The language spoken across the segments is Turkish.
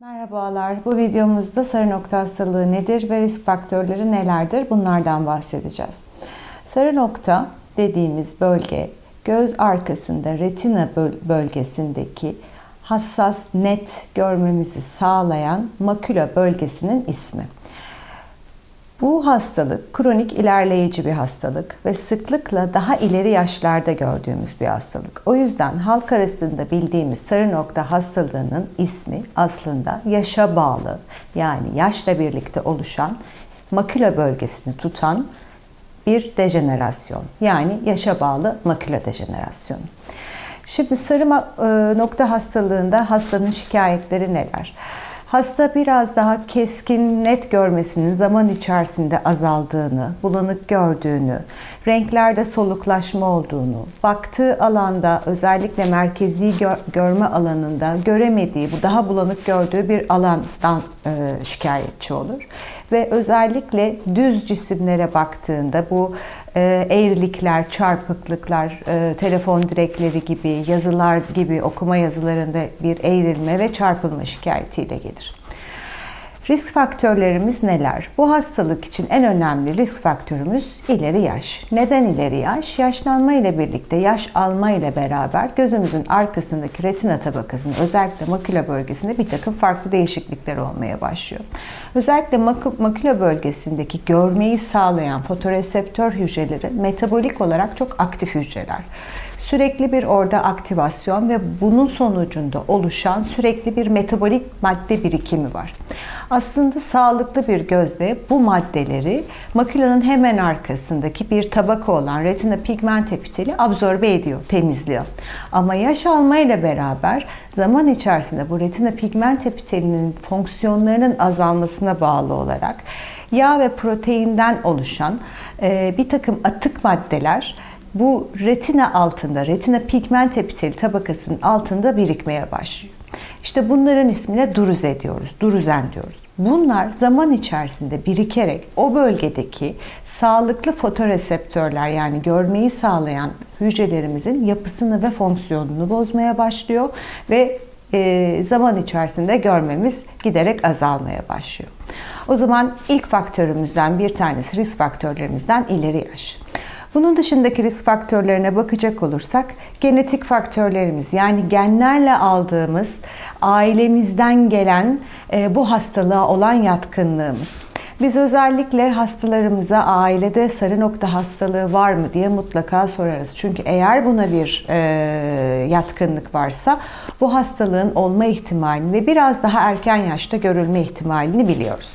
Merhabalar. Bu videomuzda sarı nokta hastalığı nedir ve risk faktörleri nelerdir? Bunlardan bahsedeceğiz. Sarı nokta dediğimiz bölge göz arkasında retina böl- bölgesindeki hassas, net görmemizi sağlayan makula bölgesinin ismi. Bu hastalık kronik ilerleyici bir hastalık ve sıklıkla daha ileri yaşlarda gördüğümüz bir hastalık. O yüzden halk arasında bildiğimiz sarı nokta hastalığının ismi aslında yaşa bağlı yani yaşla birlikte oluşan makula bölgesini tutan bir dejenerasyon. Yani yaşa bağlı makula dejenerasyonu. Şimdi sarı e, nokta hastalığında hastanın şikayetleri neler? Hasta biraz daha keskin, net görmesinin zaman içerisinde azaldığını, bulanık gördüğünü, renklerde soluklaşma olduğunu, baktığı alanda özellikle merkezi gö- görme alanında göremediği, bu daha bulanık gördüğü bir alandan e, şikayetçi olur. Ve özellikle düz cisimlere baktığında bu eğrilikler, çarpıklıklar, e, telefon direkleri gibi, yazılar gibi okuma yazılarında bir eğrilme ve çarpılma şikayetiyle gelir. Risk faktörlerimiz neler? Bu hastalık için en önemli risk faktörümüz ileri yaş. Neden ileri yaş? Yaşlanma ile birlikte, yaş alma ile beraber gözümüzün arkasındaki retina tabakasının özellikle makula bölgesinde bir takım farklı değişiklikler olmaya başlıyor. Özellikle mak- makula bölgesindeki görmeyi sağlayan fotoreseptör hücreleri metabolik olarak çok aktif hücreler sürekli bir orada aktivasyon ve bunun sonucunda oluşan sürekli bir metabolik madde birikimi var. Aslında sağlıklı bir gözle bu maddeleri makulanın hemen arkasındaki bir tabaka olan retina pigment epiteli absorbe ediyor, temizliyor. Ama yaş almayla beraber zaman içerisinde bu retina pigment epitelinin fonksiyonlarının azalmasına bağlı olarak yağ ve proteinden oluşan bir takım atık maddeler bu retina altında, retina pigment epiteli tabakasının altında birikmeye başlıyor. İşte bunların ismine duruze diyoruz, duruzen diyoruz. Bunlar zaman içerisinde birikerek o bölgedeki sağlıklı fotoreseptörler yani görmeyi sağlayan hücrelerimizin yapısını ve fonksiyonunu bozmaya başlıyor ve e, zaman içerisinde görmemiz giderek azalmaya başlıyor. O zaman ilk faktörümüzden bir tanesi risk faktörlerimizden ileri yaş. Bunun dışındaki risk faktörlerine bakacak olursak genetik faktörlerimiz yani genlerle aldığımız ailemizden gelen e, bu hastalığa olan yatkınlığımız. Biz özellikle hastalarımıza ailede sarı nokta hastalığı var mı diye mutlaka sorarız. Çünkü eğer buna bir e, yatkınlık varsa bu hastalığın olma ihtimalini ve biraz daha erken yaşta görülme ihtimalini biliyoruz.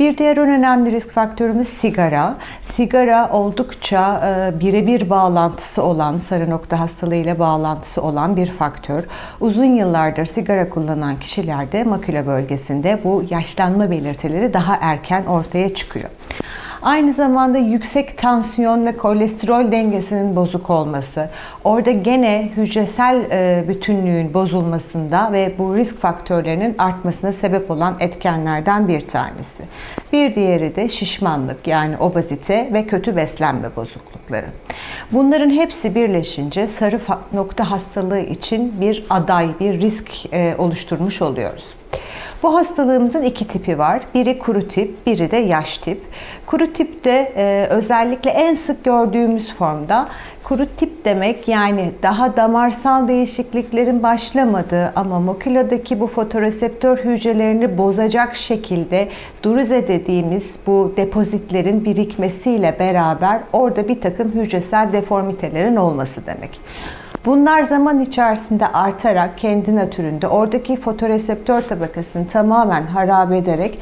Bir diğer önemli risk faktörümüz sigara. Sigara oldukça e, birebir bağlantısı olan, sarı nokta hastalığı ile bağlantısı olan bir faktör. Uzun yıllardır sigara kullanan kişilerde makula bölgesinde bu yaşlanma belirtileri daha erken ortaya çıkıyor. Aynı zamanda yüksek tansiyon ve kolesterol dengesinin bozuk olması, orada gene hücresel e, bütünlüğün bozulmasında ve bu risk faktörlerinin artmasına sebep olan etkenlerden bir tanesi. Bir diğeri de şişmanlık yani obezite ve kötü beslenme bozuklukları. Bunların hepsi birleşince sarı nokta hastalığı için bir aday, bir risk e, oluşturmuş oluyoruz. Bu hastalığımızın iki tipi var. Biri kuru tip, biri de yaş tip. Kuru tipte e, özellikle en sık gördüğümüz formda kuru tip demek yani daha damarsal değişikliklerin başlamadığı ama makuladaki bu fotoreseptör hücrelerini bozacak şekilde duruze dediğimiz bu depozitlerin birikmesiyle beraber orada bir takım hücresel deformitelerin olması demek. Bunlar zaman içerisinde artarak kendi natüründe oradaki fotoreseptör tabakasını tamamen harap ederek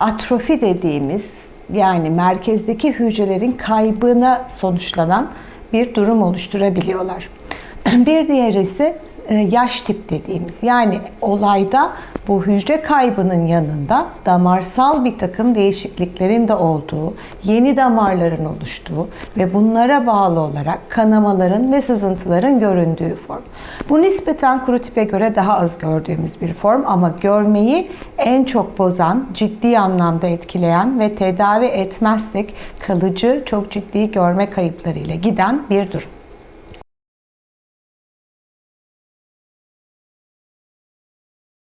atrofi dediğimiz yani merkezdeki hücrelerin kaybına sonuçlanan bir durum oluşturabiliyorlar. Bir diğeri ise e, yaş tip dediğimiz yani olayda bu hücre kaybının yanında damarsal bir takım değişikliklerin de olduğu, yeni damarların oluştuğu ve bunlara bağlı olarak kanamaların ve sızıntıların göründüğü form. Bu nispeten kuru tipe göre daha az gördüğümüz bir form ama görmeyi en çok bozan, ciddi anlamda etkileyen ve tedavi etmezsek kalıcı çok ciddi görme kayıplarıyla giden bir durum.